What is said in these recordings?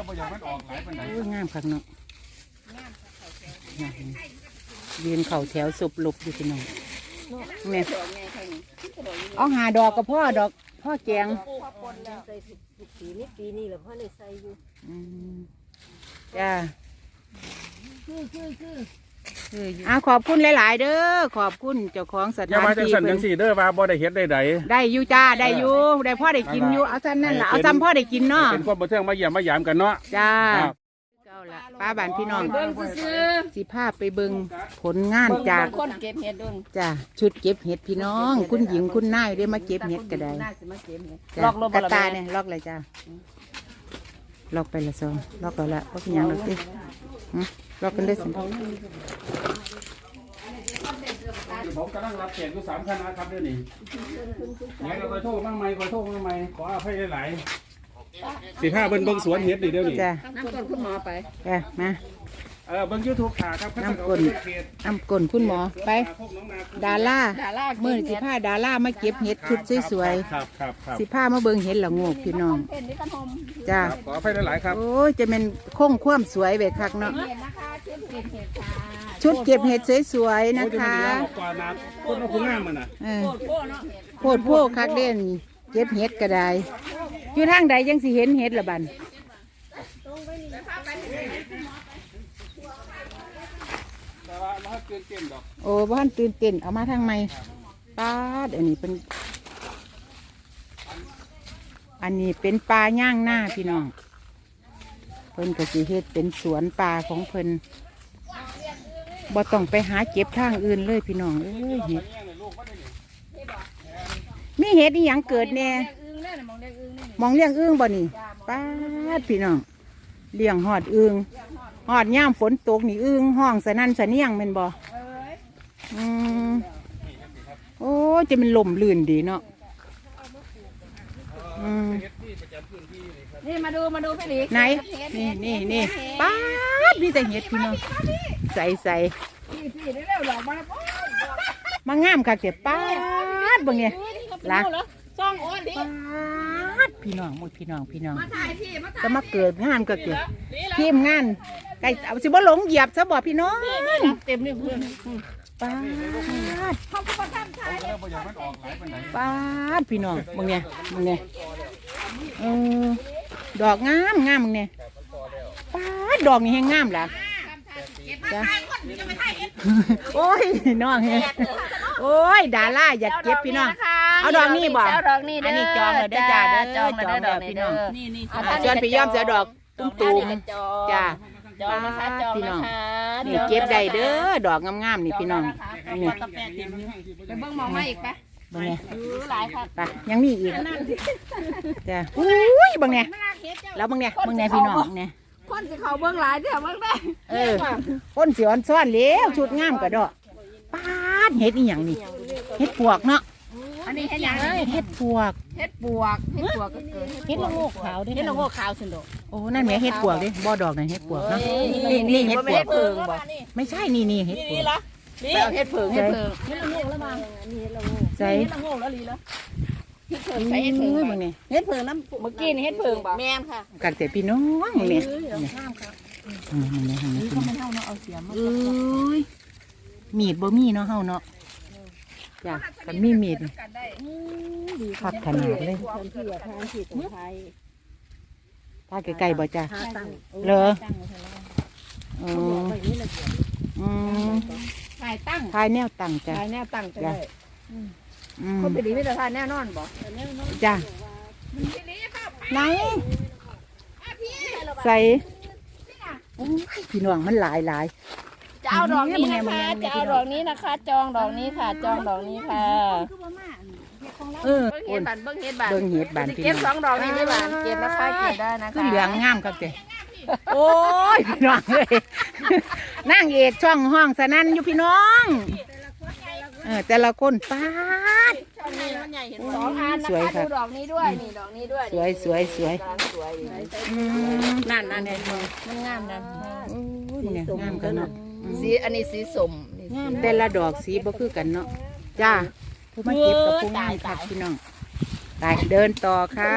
อบ่อยากมันออกหลายปานใดโอ้ยงามคักเนาะยืนเข่าแถวสุบหลบอยู่พี่น้องแม่เอาหาดอกกับพ่อดอกพ่อแกงใส่ทุกปีนี่ปีนี้แหละพ่อเลยใส่อยู่อืมจ้าคือคือคือ อ่าขอบคุณหลาย ๆ เด้อขอบคุณเจ้าของสอย่าถานมาจังที่สั่นเพิ่จันงสี่เด้อว่าบ่ได้เฮ็ดได้ใดได้อยู่จ้าได้อยู่ได้พ่อได้กินอยู่เอาซ้ำนั่นล่ะเอาซ้ำพ่อได้กินเนาะเป็นความบันเทิงมาเยี่ยมมายามกันเนาะจ้าครับเก้าละป้าบ้านพี่น้องเบิ่งซื้อสิภาพไปเบิงผลงานจากคนเก็บเห็ดดุนจ้าชุดเก็บเห็ดพี่น้อง คุณหญิงคุณนายได้มาเก็บเห็ดก็ได้น่าสิมาเก็บเห็ดจ้ะกระตาเนี่ยล็อกเลยจ้าล็อกไปละซองล็อกแล้วละก็เป็นหยังล็อกสิหึล็อกกันได้สิ ผมกำลังรับแขกอยู่สามคณะครับเดี๋ยวนี้ไหนเราคอยโทษบ้างไหมคอยโทษบ้างไหมขออภัยหลายๆสิบห้าเบิ่งเบิ่งสวนเฮ็ดดิเดี๋ยวนี้จ้าน้ำต้นคุณหมอไปจ้ามา เออเบิ่งยูทูบขาครับน้ำกลนน้ำกลนคุณหมอไป ดาล่าดาราเมื่อสิผ้าดาล่ามาเก็บเห็ดชุดสวยครับครับครับๆสิผ้ามาเบิงเห็ดละโงกพี่น้องเป็นนี่ขนมจ้าครับขออภัยหลายๆครับ โอ้ยจะเป็นคงความสวยแบบคักเนาะ เห็ดนะคะเก็บเห็ดเห็ดค่ะ ชุดเก็บเห็ดสวยๆโอ้นะยจะคะมีแล้วกว่านาคนเอาคุณงามมันน่ะเออโป้เนาะโพดโพคักเด่นเก็บเห็ดก็ได้อยู่ทางใดยังสิเห็นเห็ดละบันแต่ว่าเราเกินเต็มดอกโอ้บ้านตื่นเต้นเอามาทางไม่ป้าดอันนี้เป็น อันนี้เป็นปลาย่างหน้าพี่น้อง เพิ่นก็สิเฮ็ดเป็นสวนปลาของเพิ่น บ่ต้องไปหาเก็บทางอื่นเลยพี่น้องเอ้ยเห็ดมีเห็ดอีหยังเกิดแน่อึ้งเนี่ยมองได้อึ้งนี่มองเลี้ยงอึ้งบ่นี่ป้าดพี่น้องเลี้ยงหอดอึ้งหอดย่ามฝนตกนี่อึ้งห้องสนั่นสะเนียงแม่นบ่เอ้ยอืมโอ้จะเป็นลมลื่นดีเนาะอืมนี่มาดูมาดูพี่หลีไหนนี่นี่นี่ป้าดมีแต่เห็ดพี่น้อง ใส่ใส่พี่พี่ได้เร็วดอกมาแล้วโอ้ยมางามค่ะเก็บป้าดเบ่งเนี่ยละซ่องโอ้ยดิป้าดพี่น้องหมดพี่น้องพี่น้องมาถ่ายพี่มาถ่ายจะมาเกิดงานก็เกิดทีมงานไก่เอาสิบ่หลงเหยียบซะบ่พี่น้องเต็มนี่เพื่อนป้าดเขาก็มาทำถ่ายเออบ่อยากมันออกหลายปานใดป้าดพี่น้องมึงเนี่ยมึงเนี่ยเออดอกงามงามมึงเนี่ยป้าดดอกนี่แห้งงามล่ะ จ้ะโอ้ยน้องเฮ้ยโอ้ยดาราอยากเก็บพี่น้อง เอาดอกนี้บ่เอาดอกนี้เด้อันนี้จองเลยเด้อจ้าเด้อจองมาเด้อจองแล้วดอกพี่นี้น้องเด้อนี่นี่เอาอ่าชวนพี่ย่อมเสือดอกตุ้มตูมจองจ้าจองนะคะจองพี่น้นะองคะนี่เก็บได้เด้อดอกงามๆนี่พี่น้องนี่กาแฟเต็มไปเบิ่งมองมาอีกปะบังเนี่ยดูหลายค่ะไปยังมีอีกจ้ะอุ้ยบังเนี่ยแล้วบังเนี่ยบังเนี่ยพี่น้องบังเนี่ย คนสิเขาเบิ่งหลายเด้อเบิ่งได้เออคนสิอ่อนซ้อนเล้วชุดงามกระดอกป้าดเฮ็ดอีหยังนี่เฮ็ดปวกเนาะอันนี้เฮ็ดหยังเลยเฮ็ดปวกเฮ็ดปวกเฮ็ดปวกก็เกิดเฮ็ดละโงกขาวด้วยเฮ็ดละโงกขาวสินดอกโอ้นั่นแหม่เฮ็ดปวกเด้บ่ดอกนั่นเฮ็ดปวกเนาะนี่นี่นี่เฮ็ดปวกเพิงบ่ไม่ใช่นี่นี่เฮ็ดปวกไปเอาเฮ็ดเพิงเฮ็ดเพิงเฮ็ดละโงกแล้วมาใส่เฮ็ดละโงกแล้วลีแล้ว เฮ็ดเพิงใส่ใส่เฮ็ดเพิงบังเนี่ยเฮ็ดเพิ่งน้ำเมื่อกี้นี่เฮ็ดเพิงบ่แม่นค่ะกันแต่พี่น้องเนี่ยอืมนี่นี่นี่ก็มันเท่าเนาะเอาเสียมาเอ้ยมีดบ่มีเนาะเฮาเนาะจ้ะกันมีมีดนี่คักขนาดเลยคนที่อยากทานที่ของไทยถ้าใกล้ๆบ่จ้ะหาตั้งเหรอตั้งไว้แล้วอืเขาบอกมไว้นี่ละเอียดอืมถ่ายตั้งทายแนวตั้งจ้ะถ่ายแนวตั้งไปเลย อืมเขาไปดีไม่แต่ถ่ายแน่นอนบ่จ้ะไหนใส่โอ้ยพี่น้องมันหลายหลาย จะเอาดอกนี้แม่นะมึงคะแม่มึงจะเอาดอกนี้นะคะ จองดอกนี้ค่ะ จองดอกนี้ค่ะเออเบิ้งโอเห็นดบานเบิ้งเห็ดบานเบิ่งเห็ดบานสิพี่เก็บน้สอองงดอกนี้ได้บานเก็บนะคะเก็บได้นะคะคือเหลืองงามครับเจ้โอ้ยพี่น้องเลยนางเอกช่องห้องสนั่นอยู่พี่น้อง เออแต่ละคนป้าด สองอันนะสวยคะค่ะดูดอกนี้ด้วยนี่ดอกนี้ด้วยสวยสวยสวย กำลังสวยดีอืมนั่นนั่นเนี่ยมันงามนะโอ้ยเนี่ยงามกันเนาะสีอันนี้สีส้มนี่สีแต่ละดอกสีบ่คือกันเนาะจ้าผู้มาเก็บกับผู้งามค่ะพี่น้อง ไปเดินต่อค่ะ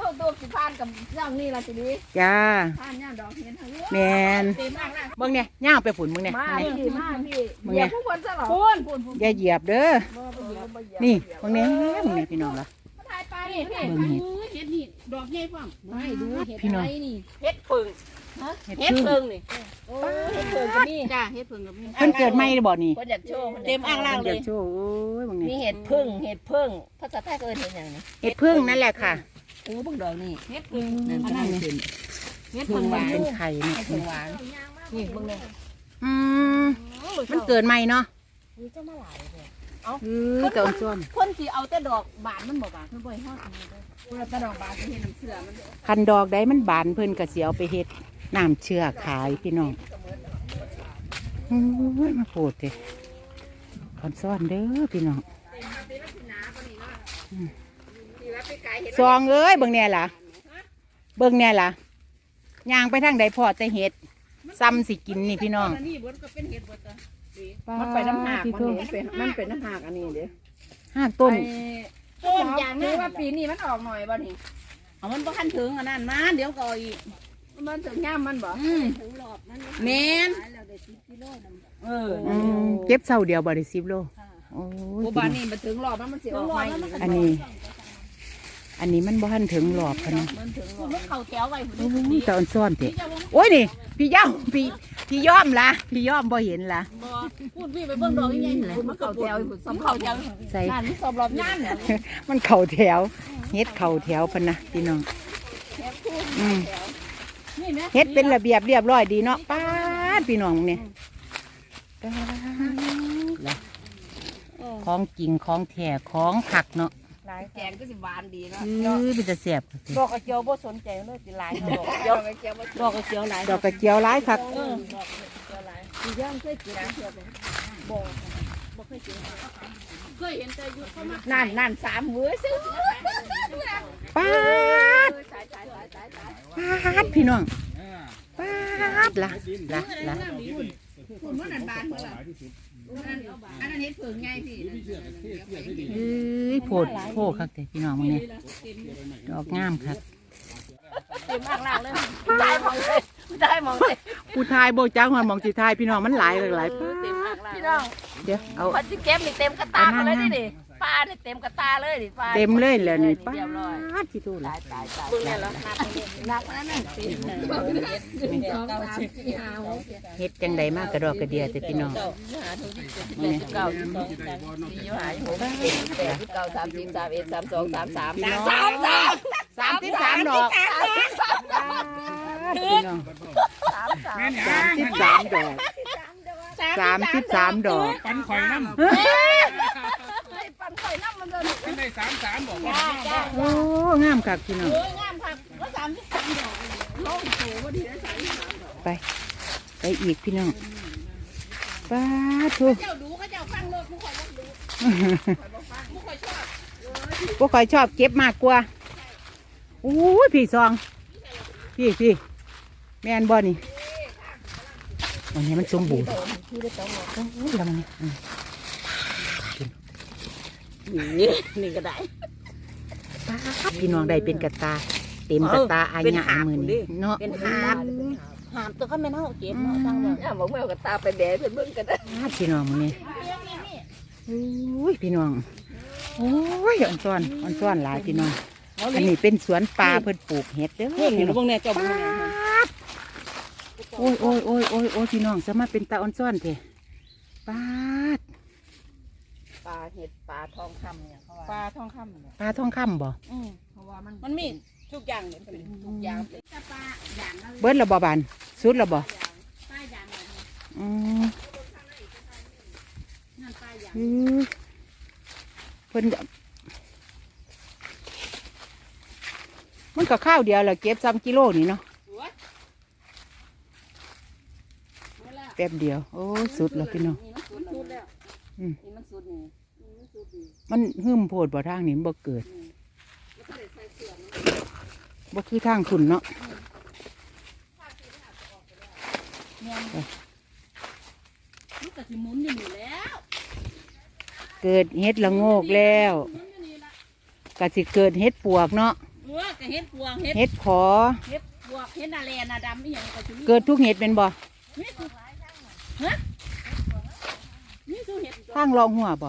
โอ้ตัวกสิพานกับเรื่องนี้ล่ะทีนี้จ้าพานย่าดอกเห็นทางนี้แมนเต็มอ่างล่ะเบิ่งเนี่ยย่างไปฝุ่นเบิ่งเนี่ยมาเบิ่งเนี่ยพี่มาพี่มึงเหยีไงยบผู้คนซะหรอพูนพูนพูนอย่าเหยียบเด้อบ่บ่เหยียบบ่เหยียบนี่เบิ่งเนี่ยเบิ่งเนี่ยพี่น้องล่ะถ่ายไปนี่พี่เบิ่งเห็ดเห็ดนี่ดอกใหญ่ฟังไม่ดูเห็ดพี่น้องอะไรนี่เฮ็ดพึ่ง เห็ดเฮ็ดพึ่งพึ่งนี่โอ้เห็ดเพิ่งก็มีจ้าเห็ดเพิ่งก็มีเพิ่นเกิดใหม่หรือบ่นี่เพิ่นอยากโชว์เต็มอ่างล่างเพิ่นอยากโชว์โอ้ยเบิ่งมีเนี่ยเห็ดพึ่งเห็ดพึ่งภาษาไทยก็เอิ้นเห็ดหยังนี่เห็ดพึ่งนั่นแหละค่ะโอ้เบิ่งดอกนี่เห็ดเพิ่งนั่นอันนั้นนี่เห็ดพึ่เพิ่งงหวานเป็นไข่เนี่ยเห็ดพึ่งหวานนี่เบิ่งนี่อืมมันเกิดใหม่เนาะมีเจ้ามาหลายเลยเออเกิดซ้อนคนที่เอาแต่ดอกบานมันบ่บานเพิ่นบ่ให้ฮอดอันนี้เด้อเพิ่นเอาแต่ดอกบานสิเห็นน้ำเสือมันคันดอกใดมันบานเพิ่นก็สิเอาไปเฮ็ด น้ำเชื่อขายพี่น้องโอ้ยมาโพดเด้คอนซ่อนเด้อพี่น้องซองเอ้ยเบิ่งแน่ล่ะ เบิ่งแน่ล่ะย่างไปทางใดพอแต่เฮ็ดซ้ำสิกินนี่พี่น้องอันนี้เบิดก็เป็นเห็ดเบิดจ้ะมันไปน้ำหากที่มันโทนี่เป็นมันเป็นน้ำหากอันนี้เด้อห้าต้นต้นอย่างนี้ว่าปีนี้มันออกหน่อยบ่นี่เอามันบ่คันถึงอันนั้นมาเดี๋ยวก็เอาอีก มันถึงย่ามมันบ่อืมถึงรอบมันแม่นเอออืมเก็บเศร้าเดียวบ่ได้สิบโลโอ้ยบ่บานนี่มันถึงรอบมันมันสิออกใหม่อันนี้ อันนี้มันบ่ทันถึงหลอบพะนะมันถึงรอบมันเข้าแถวไว้พุ่นโอ้นี่ยตอนซ่อนเถอะโอ้ยนี่ พี่ย่อมพี่พี่ย่อมละพี่ย่อมบ่เห็นละบ่พูดพี่ไปเบิ่งดอกใหญ่ๆนี่มันเข้าแถวพุ่นสำเข้าแถวใส่นั่นสอบรอบงานเนี่ยมันเข่าแถวเฮ็ดเข่าแถวพะนะพี่น้องอืม นี่แม่เฮ็ดเป็นระเบียบเรียบร้อยดีเนาะป้าดพี่น้องเนี่ยป๊าดล่ะของจริงของแท้ของผักเนาะหลายแกงก็สิหวานดีเนาะอื้อเป็นจะแซ่บค่ะสิดอกกระเจียวบ่สนใจเลยสิหลายดอกกระเจียวดอกกระเจียวหลายดอกกระเจียวร้ายคักเออสิย่างเคยกินเทื่อบ่บ่บ่เคยกิน เคยเห็นแต่อยู่เขามานั่นนั่นสามมื้อซื้อป้าดสายสายสายสายสายป้าดพี่น้องป้าดล่ะล่ะล่ะคุณว่านั่นบานเมื่อไหร่อันนั้นเห็ดเผิงไงพี่เอ้ยโพดโพดคักแต่พี่น้องมึงเนี่ยดอกงามคักเต็มอ่างล่างเลยได้มองเลยได้มองเลยผู้ทายโบจ้างหันมองสิทายพี่น้องมันหลายหลายหลายป้าดเต็มอ่างล่างพี่น้องเดี๋ยวเอาพันจิเก็บนี่เต็มกระตาเลยนี่ปลาเนี่เต็มกระตาเลยดิปลาเต็มเลยแล้วนี่ป้าเรียบร้อยที่ตู้ลตายตายเบิ่งเนี่ยแล้วนักนั่นน่ะตีนสองสามสี่ห้าหกเฮ็ดจังใดมากกระดอกกระเดียแต่พี่น้องหาทุกที่เจ็ดสิบแปดสิบเก้าสิบสองสามสี่ยี่ห้ายี่หกเจ็ดสิบแปดสิบเก้าสามสิบสามเอ็ดสามสองสามสามพี่น้องสามสามสามสิบสามดอกป้าดพี่น้องสามสามแม่นหสามสิบสามดอก สามสิบสามดอกปันข่อยน้ำปันข่อยน้ำมันเลยขึ้นได้สามสามบอกว่าจ้าจ้าโอ้งามคักพี่น้องเอ้ยงามผักแล้วสามสิบสามดอกโลกโตว่าดีแล้วสามสิบสามดอกไป ไปอีกพี่น้องป้าดทุเจ้าดูเขาเจ้าฟังโลกมุขคอยดูมุขคอยชอบพวกคอยชอบเก็บมากกว่าอู้ยพี่ซอง พี่พี่แม่นบ่นี่ วันนี้มันสมบูรณ์โอ้ยแล้วมันนี่อืมนี่นี่ก็ได้ป๊าดพี่น้องได้เป็นกระตา เต็มกระตาอาญะมือนี่เนาะเป็นหามหามตัวเขาไม่เน่าเก็บเนาะจังเลยอะบอกแมวกับตาไปแดดไปเบิ่งกันได้ป๊าดพี่น้องมือนี่โอ้ยพี่น้องโอ้ยอ่อนซ้อนอ่อนซ้อนหลายพี่น้องอันนี้เป็นสวนปลาเพิ่นปลูกเห็ดเด้อเฮ้ยพี่หนูน้องพวกเนี้ยเจ้าพวกเนี้ย โอ้ยโอ้ยโอ้ยโอ้ยโอ้ยพี่น้องสามารถเป็นตาอ่อนซ้อนเถอะปาดปลาเห็ดปลาทองคำเนี่ยเขาว่าปลาทองคำเนี่ยปลาทองคำบ่อืมเพราะว่ามันมันมีทุกอย่างเนี่ยเป็นทุกอย่างจะปลาอย่างนั้นเบิดระบ่บานสุดระบ่ปลาอย่างนั้นอืมนั่นปลาอย่างอือเพิ่นก็มันก็ข้าวเดียวแหละเก็บซ้ำกิโลนี่เนาะ หัวหัวละ แป๊บเดียว โอ้ยสุดแล้วพี่น้องนี่มันสุดแล้วอืมนี่มันสุดนี่นี่มันสุดนี่มันหึมโพดบ่ทางนี้มันบ่เกิดแล้วก็เลยใส่เสื้อมันบ่คือทางคุณเนาะมันก็สิหมุนอยู่นี่แล้วเกิดเฮ็ดละโงกแล้วหมุนอยู่นี่ละก็สิเกิดเฮ็ดปวกเนาะเออก็เฮ็ดพวงเฮ็ดเฮ็ดขอเฮ็ดพวงเฮ็ดนาแลนาดำอีหยังก็สิมีเกิดทุกเฮ็ดเป็นบ่ นี่สุ ฮะนี่สุเฮ็ดทางรองหัวบ่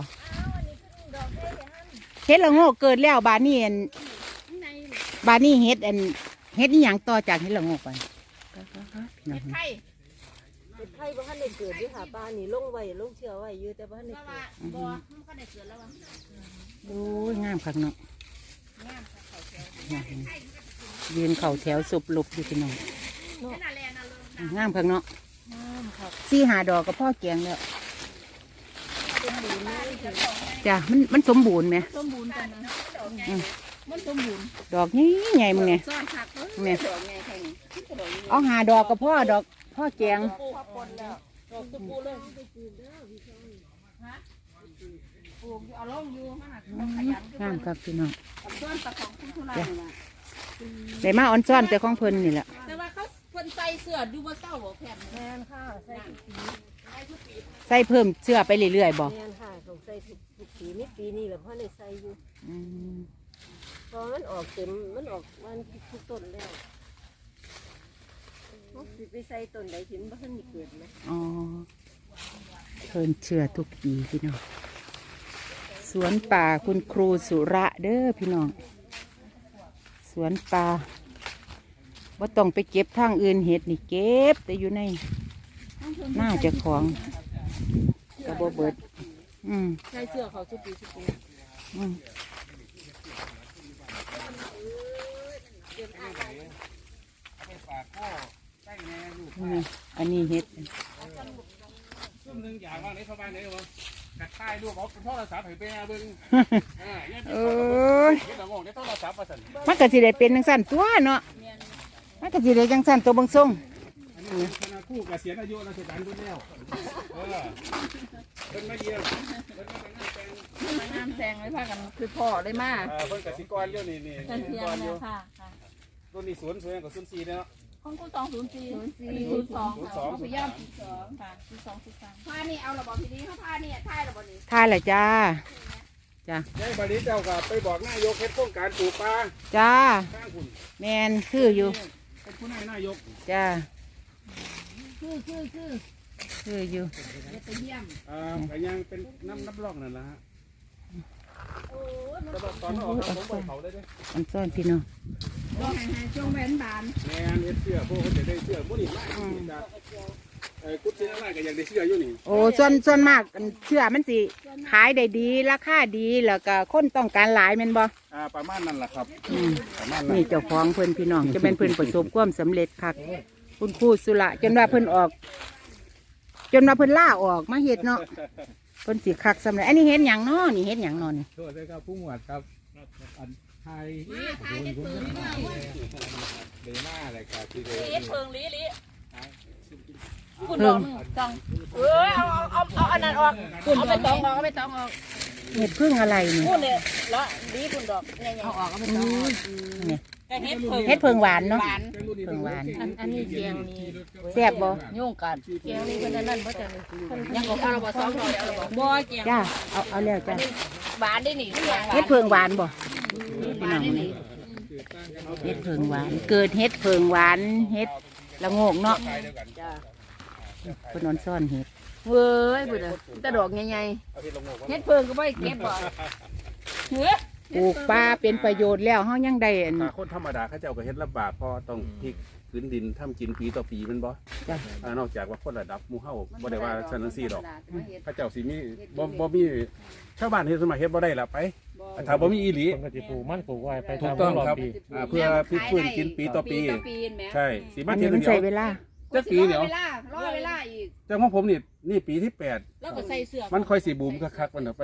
เฮ็ดละโงกเกิดแล้วบาดนี้อันในบาดนี้เฮ็ดอันเฮ็ดอีหยังต่อจากเฮ็ดละโงกไปเฮ็ดไข่เห็ดไข่บ่ทันได้เกิดอยู่ค่ะบ้านนี่ลงไว้ลงเชื่อไว้อยู่แต่บ่ทันได้เพราะเกิว่าดบ่มันก็ได้เกิดแล้วว่าโอ้ยงามคักเนาะยืนเข่าแถวสุบลุบอยู่พี่น้องเฮ็ดนาแลนาเลิงงามคักเนาะ สี่หาดอกก็พ่อแกงแล้วจ้ะมันมันสมบูรณ์ไหมสมบูรณ์กันนะมันสมบูรณ์ดอกนี้ใหญ่มึงไงซ่อนผักเอ้ยเนี่ยดอกไงแค่นี้ดอกนี้เอาหาดอกก็พ่อดอกพ่อแกงปลูกปนแล้วดอกตะปูเลยฮะปลูกเอาลงอยู่มันน่ะมันขยันงามครับพี่น้องกับส่วนตะของคุณทุลานี่ล่ะได้มาออนซ่อนแต่ของเพิ่นนี่แหละ แต่ว่าเขาเพิ่นใส่เสื้อดูบ่เศร้าบ่แผ่นแม่นค่ะใส่ทุกปีใส่เพิ่มเสื้อไปเรื่อยๆบ่แม่นค่ะต้องใส่ทุกทุกปีนี่ปีนี้แหละพ่อได้ใส่อยู่อืมเพอมันออกเต็มมันออกวันทุกต้นแล้วเขาสิไปใส่ต้นใดถึงบ่ทันได้เกิดไหมอ๋อเพิ่นเชื่อทุกปีพี่น้อง สวนป่าคุณครูสุระเด้อพี่น้อง สวนป่า ว่าต้องไปเก็บทางอื่นเห็ดนี่เก็บ แต่อยู่ในหน้าเจะของกระบเบิด อืมใส่เสื้อเขาสุปีสุปีอืมนี่อันนี้เห็ดซุ่มหนึ่งอย่างว่าในสบายไหนวะกัดใต้ลูกเอาโทรศัพท์ให้ไปหาเบิ่งเออเนี่ยโอ้ยเฮ็ดละโงกในโทรศัพท์ว่าซั่นมันก็สิได้เป็นจังสั่นตัวเนาะ มันก็สิได้จังสั่นตัวเบางส่งอันนี้คณะครู่เกษียณอายุราชการพุ่นแล้วเออเพิ่นมาเยี่ยมเพิ่นมาแต่งงานแต่งงานแซงไว้พากันคือพ่อได้มาเออเพิ่นกสิกรอยู่นี่นี่เพื่อนเพื่อนกรอเนี่ยู่ยค่ะค่ะรุ่นนี้ศูนย์ศูนย์กับศูนย์สี่เนาะ ของกูสองศูนย์สี่ศูนย์สี่ศูนย์สองค่ะพยายามศูนย์สองค่ะศูนย์สองศูนย์สามผ้านี่เอาระบบทีนี้เขาผ้านี่ท่ายระบบนี้ทายละจ้าจ้า ยายบริเจ้าก็ไปบอกนายกเฮ็ดโครงการปลูกปลาจ้า ข้างคุณแมนคืออยู่ เป็นผู้นายนายกจ้าคือคือคือคืออยู่เดี๋ยวไปเยี่ยมอ่าก็ยังเป็นน้ำน้ำร่องนั่นแหละฮะแต่ว่าตอนออกทางผมไปเขาเลยเด้ออันซ่อนพี่น้องลองให้ช่วงแหวนบานแม่นเฮ็ดเสื้อพวกเขาจะได้เสื้อมื้อนี้มาจากเอ่อ กุฏิอะไรก็อยากได้เสื้ออยู่นี่โอ้ส่วนส่วนมากอันเชื่อมันสิขายได้ดีราคาดีแล้วก็คนต้องการหลายแม่นบ่อ่าประมาณนั้นแหละครับอืมประมาณนั้นนี่เจ้าของเพิ่นพี่น้องจะเป็นเพิ่นประสบความสำเร็จคักคุณครูสุระจนว่าเพิ่นออก จนว่าเพิ่นล่าออกมาเฮ็ดเนาะเพิ่นสิคักสำเร็จอันนี้เฮ็ดหยังเนาะนี่เฮ็ดหยังเนาะนี่โทษด้วยครับผู้หมวดครับอันไทยทายได้เปิดเดน่าอะไรครับที่ลีเพิงลีลี คุณดอกหนึ่งสองเอ้ยเอาเอาเอาเอาอันนั้นออกเอาไปตองออกเอาไปตองออกเฮ็ดพึ่งอะไรนี่พูดเลยแล้วลีคุณดอกเนี่ยเอาออกเอาไปตองออกนี่แต่เฮ็ดเพิงเฮ็ดเพิงหวานเนาะหวานเพิงหวานอันอันนี้เกียงนี่แซ่บบ่ยุ่งกันเกียงนี่เป็นอันนั่นเพราะแต่ยังเอาเอาระบบสองหน่อยเอาระบบบ่เกียงจ้าเอาเอาแล้วจ้าหวานได้หนิเกียงหวานเฮ็ดเพิงหวานบ่พี่น้องนี่เฮ็ดเพิงหวาน เกิดเฮ็ดเพิงหวานเฮ็ดละโงกเนาะ เพิ่นนอนซ่อนเฮ็ดเว้ยบุญอะตะดอกใหญ่ๆเฮ็ดเพิงก็บ่ได้เก็บบ่เฮ้ยปลูกป่าเป็นประโยชน์แล้วเฮายังได้อันถ้าคนธรรมดาเขาเจ้าก็เฮ็ดลำบากเพราะต้องพลิกพื้นดินทำกินปีต่อปีแมันบ่จ้ะอ่านอกจากว่าคนระดับหมู่เฮาบ่ได้ว่าชั้นนั้นซี่ดอกเขาเจ้าสิมีบ่บ่มีชาวบ้านเฮ็ดสมัยเฮ็ดบ่ได้ล่ะไปถ้าบ่มีอีหลีมันก็สิปลูกมันปลูกไว้ไปถูกตามต้องรอบครับปีอ่าเพื่อพลิกฟื้นกินปีต่อปีใช่สิมาอันเทีนี้ยนมันเดียใช้วเวลา จักปีเดียวเวลารอเวลาอีก แต่ของผมนี่นี่ปีที่แปดแล้วก็ใส่เสื้อมันค่อยสิบูมคักๆมันเอาไป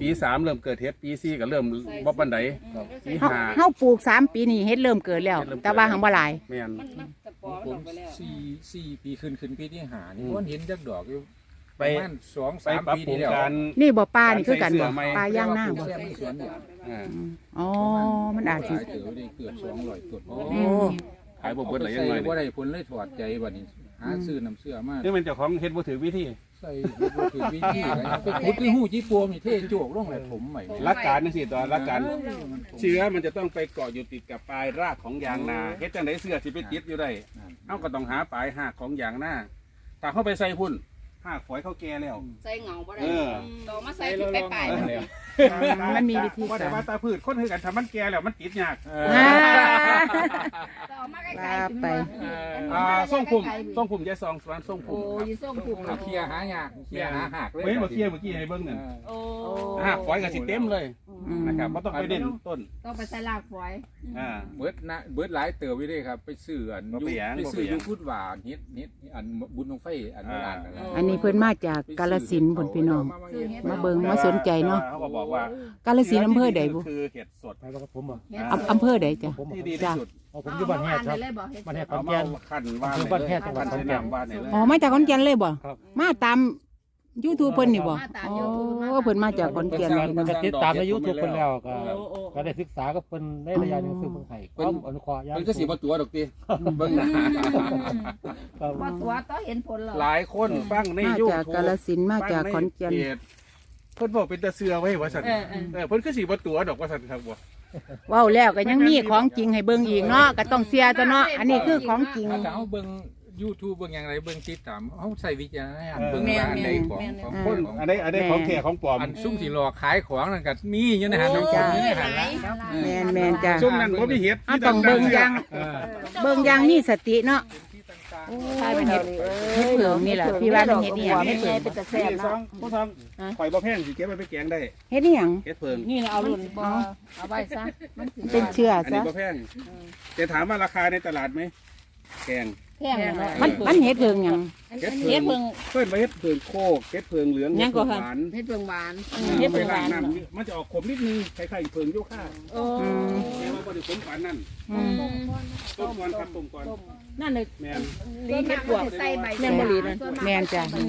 ปีสามเริ่มเกิดเฮ็ดปีสี่ก็เริ่มบ่ปานใดปีเฮาห้า เฮาปลูกสามปีนี่เฮ็ดเริ่มเกิดแล้ว แต่ว่าหังบ่หลาย แม่น มันมันสปอร์ผมไปแล้ว สี่สี่ปีขึ้นขึ้นปีที่หานี่อืม ผมเห็นจักดอกอยู่ไปประมาณสองไปสามปรับปีปรุที่งแล้วการ นี่บ่ป้านี่คือกันการใส่บ่เสื้อไหม ปลาย่างหน้าบ่แค่ไม่สวนเนี่ยอ่า อ๋อ มันอาจสิขายเถือได้เกือบสองร้อยตัวโอ้ ขายบ่เบิดหลายยังใส่ไงบ่ได้ผลเลยถอดใจบัดนี้ หาซื้อน้ำเสื้อมานี่มันเจ้าของเฮ็ดบ่ถือวิธีใส่บ่ถือวิธีอะไรไปขุดที่หูจี้ปัวมีเทโจกลงเลยผมใหม่หลักการนี่สิตัวหลักการ เชื้อมันจะต้องไปเกาะอยู่ติดกับปลายรากของยางนาเฮ็ดจังไดเสื้อสิไปติดอยู่ได้เฮาก็ต้องหาปลายหากของยางนาถ้าเข้าไปใส่พุ่น หากฝอยเข้าแก่แล้ว ใส่เหงาบ่ได้เออ ต่อมาใส่ที่ไปๆมันมันมีวิธีว่าแต่การว่าตาพืชคนคือกันทำมันแก่แล้วมันติดยากอ่า ต่อมาใกล้ว่าๆไป อ่าส่งพุ่มส่งพุ่มยายซองสวนส่งพุ่โอ้มครับ ยส่งผูกเคลียร์หายากเคลียร์หาหักเลยเฮ้ยบ่เคลียร์เมื่อกี้ให้เบิ่งนั่นโอ้หากฝอยก็สิเต็มเลยอืม นะครับบ่ต้องไปเด่นต้น ต้องไปใส่ลากฝอยอ่า เบิดนะเบิดหลายเติบไว้เลยครับ ไปซื้ออันบ่เปลี่ยนไปซื้อบ่เปลี่ยนยูพุดหวานเฮ็ดเฮ็ดอันบุญลงไฟอันโบราณนั่นแหละ อันนี้เพิ่นมาจากกาลสินธุ์พุ่นพี่น้อง มาเบิ่งมาสนใจเนาะ เขาก็บอกว่ากาลสินธุ์อำเภอใดบุคือเห็ดสด ไปบ่ครับผมบ่อำอำเภอใดจ้ะที่ดีที่สุดเอาผมอยู่บ้านแฮดครับเลยบ่เฮ็ดบ้านแฮดขเอาอนมาแก่น ขันวานคือบ้านแพทย์จังหวัดขอนแก่นวานไหนเลย อ๋อมาจากขอนแก่นเลยบ่ ครับ มาตาม YouTube เพิ่นนี่บ่อ๋อเพิ่นมาจากขอนแก่นมันจะติดตามใน YouTube เพิ่นแล้วก็ก็ได้ศึกษากับเพิ่นในระยะหนึงคือเพิ่นให้ความอนุเคราะห์อย่างมันก็สิบ่ตัวดอกติเบิ่งหน้าครับบ่ตัวต่อเห็นผลหรอหลายคนฟังในมายูจากทูกาลสินธุ์มาจากขอนแก่น เพิ่นบอกเป็นตะเสือไว้ว่าซั่นเออเออเออเพิ่นคือสิบ่ตัวดอกว่าซั่นครับบ่เว้าแล้วก็ยังมีของจริงให้เบิ่งอีกเนาะก็ต้องเสียตัวเนาะอันนี้คือของจริง ถ้าจะเอาเบิ่ง YouTube เบิ่งอย่างไรเบิ่งติดตามเฮาใส่วิจารณญาณเบิ่งแม่นว่าอันใดของแม่นของคนอันนี้อันนี้ของแท้ของปลอมอันซุ่มสิหลอกขายของนั่นก็มีอยู่ในหันน้ำจ้าจิ้มอยู่ในหันละแม่นแม่นจ้ะซุ่มนั้นบ่มีเห็ดอะต้องเบิ่งอย่างเออเบิ่งอย่างมีสติเนาะใช่เป็นเฮ็ดเฮ็ดเผืองนี่แหละพี่ว่ามันเฮ็ดอีหยังเฮ็เฮ็ดดไงเป็นตะแซ่แซ่บบซอเนาะงผู้ทองข่อยบ่แพงสิเก็บไว้ไปแกงได้เฮ็ดอีหยังเฮ็ดเพิงนี่นะเอารุ่นบ่เอาไว้ซะมันสิเป็นเชื่ออันนี้ซะบ่แพงแต่ถามว่าราคาในตลาดไหมแกง แพงเนาะมันมันเฮ็ดเผืองหยังเฮ็ดเพิงเพิ่นว่าเฮ็ดเพิงโคกเฮ็ดเพิงเหลืองยังก็เฮ็ดค่ะเพิงหวานเฮ็ดเพิ่งหวานเฮ็ดเพิงหวานน้ำมันจะออกขมนิดนึงคล้ายๆเพิงโยคะโอ้อืมแต่ว่าบ่ได้ขมปานนั้นอืมต้มก่อนครับต้มก่อนนั่นเลย แม่นลีเฮ็ดบวกใส่ใบแม่นบ่ลีนั่น แม่นจ้ะ มัน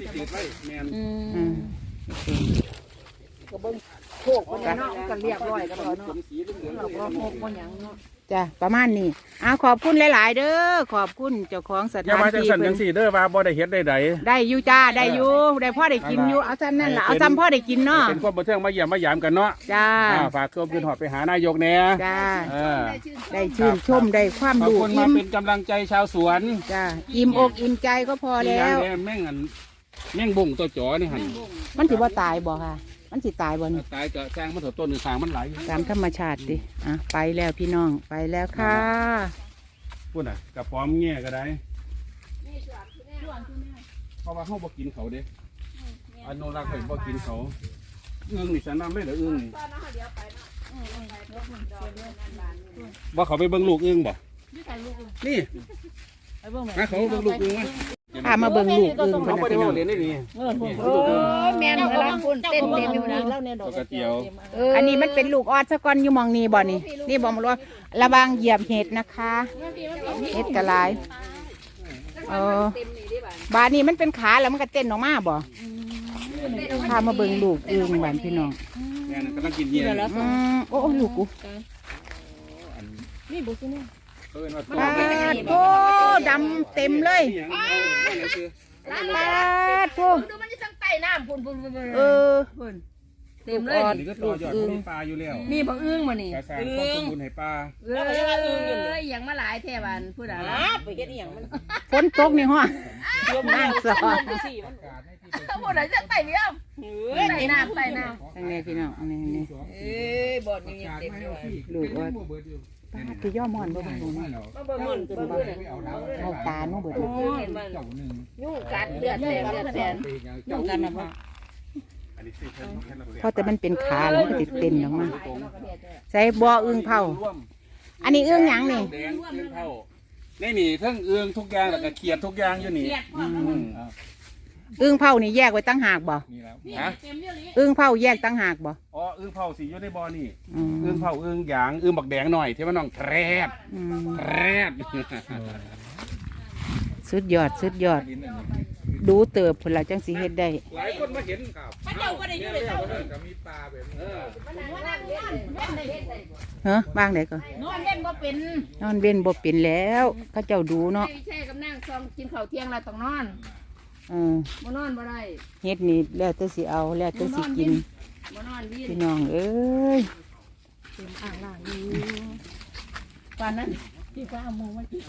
สิติดไว้แม่นอืมโคกคนเนาะก็เรียบร้อยก็แล้วเนาะผมสีเหลืองๆเราก็โคกบ่หยังเนาะ จ้ะประมาณนี้อ่าขอบคุณหลาย ๆ เด้อขอบคุณเจ้าของสอย่าถานมาจังที่สั่นเพิ่จันงสี่เด้อว่าบ่ได้เฮ็ดได้ใด ได้อยู่จ้าได้อยู่ได้พ่อได้กินอยู่เอาซ้ำนั่นล่ะเอาซ้ำพ่อได้กินเนาะเป็นคนบ่เทิงมาเยี่ยมมายามกันเนาะจ้าอ่าฝากเครื่องคืนหอดไปหานายกแหน่จ้าเออได้ชื่นชมได้ความขอบรู้คุณมาอิ่มเป็นกำลังใจชาวสวนจ้าอิ่มอกอิ่มใจก็พออีกแล้อย่างวเด้แม่งอันแม่งบุ้งตัวจ๋อนี่หั่นมันสิบ่ตายบ่ค่ะ มันสิตายบ่นี่ ตายก็สร้างมันเถอะต้นหนึงสร้างมันหลายตามธรรมชาติดิ อะ ไปแล้วพี่น้อง ไปแล้วค่ะพุ่นน่ะกระป๋อมแง่ก็ได้เพราะว่าเฮาบ่กินเขาเด้อนุรักษ์เพิ่นบ่กินเขาอึ้งนี่สนำเลยเหรออึ้งนี่บ่เขาไปเบิ่งลูกอึ้งบ่นี่ นะเขาเบิ่งลูกอึ้งมั้ยพามาเบิ่งลูกอึ่งเขาเพิ่นบ่น่ะได้พี่น้เว้าองเล่นได้นี่โอ้แม่นเวลาคุณเต้นเต็มอยู่นะตัวกระเจียวอันนี้มันเป็นลูกออดซะก่อนอยู่หมองนี้บ่นี่นี่บ่มารู้ระวังเหยียบเห็ดนะคะเห็ดกระลายเออบาดนี้มันเป็นขาแล้วมันก็เต้นออกมาบ่พามาเบิ่งลูกอึ่งบ้านพี่น้องแม่นกำลังกินเย็นอืมโอ้โอ้ลูกกู เอิ้นว่าปาดโตดำเต็มเลยปาดโตดูมันจะทั้งใต้น้ำพุ่นพุ่นพุ่นเออเต็มเลยนี่ก็ต่อยอดมีปลาอยู่แล้วนี่บ่อึ้งมานี่กระสร้างความสมบูรณ์ให้ปลาเอ้ยยังมาหลายแท่บันพูดอะไรฝนตกนี่ฮะนั่งสอนเขาพูดอะไรจะไต่เบี้ยมไต่น้ำไต่น้อันนี้พี่น้องอันนี้อันนี้ำเอ้ยบอดยังเต็มอยู่ลูกออดปาด คือย่อมอนบ่เบิ่งดูนี่มาเบิ่งมันเบิ่งมันเอาตาหนูเบิดเลยยุ่งกัดเลือดแตกเลือดแตกยุ่งกันนะพ่ออันนี้สิเพิ่นเฮ็ดระเบียบเพราะแต่มันเป็นขาแล้วมันก็ติดเต้นออกมาใส่บ่ออึ่งเผาร่วมอันนี้อึ่งหยังนี่แดงเอื้องเท่าในนี่เทั้งเอื้องทุกอย่างแล้วก็เขียดทุกอย่างอยู่นี่ อืมอึ่งเผานี่แยกไว้ตั้งหากบ่นี่แล้วฮะอึ่งเผาแยกตั้งหากบ่อ๋อเอื้องเผาสิอยู่ในบ่อนี่อืมเอื้องเผาเอื้องหยางเอื้องบักแดงหน่อยที่ว่าน้องแทรดอืมแทรดสุดยอดสุดยอด ดูเติบพุ่นละจังสิเฮ็ดได้ หลายคนมาเห็นครับพระเจ้าก็ได้อยู่ในเจ้าก็มีปลาแบบนี้เฮ้อบ้างไดก่อนนอนเล่นบ่เป็นนอนเว้นบ่เป็นแล้ว เขาเจ้าดูเนาะใช่กับนั่งซองกินข้าวเที่ยงแล้วต้องนอนเออบ่นอนบ่ได้เฮ็ดนี่แล้วแต่สิเอาแล้วแต่สิกินบ่นอนวินพี่น้องเอ้ยเต็มอ่างล่างอยู่ปานนั้นที่ฟ้าเอาหมูมากิน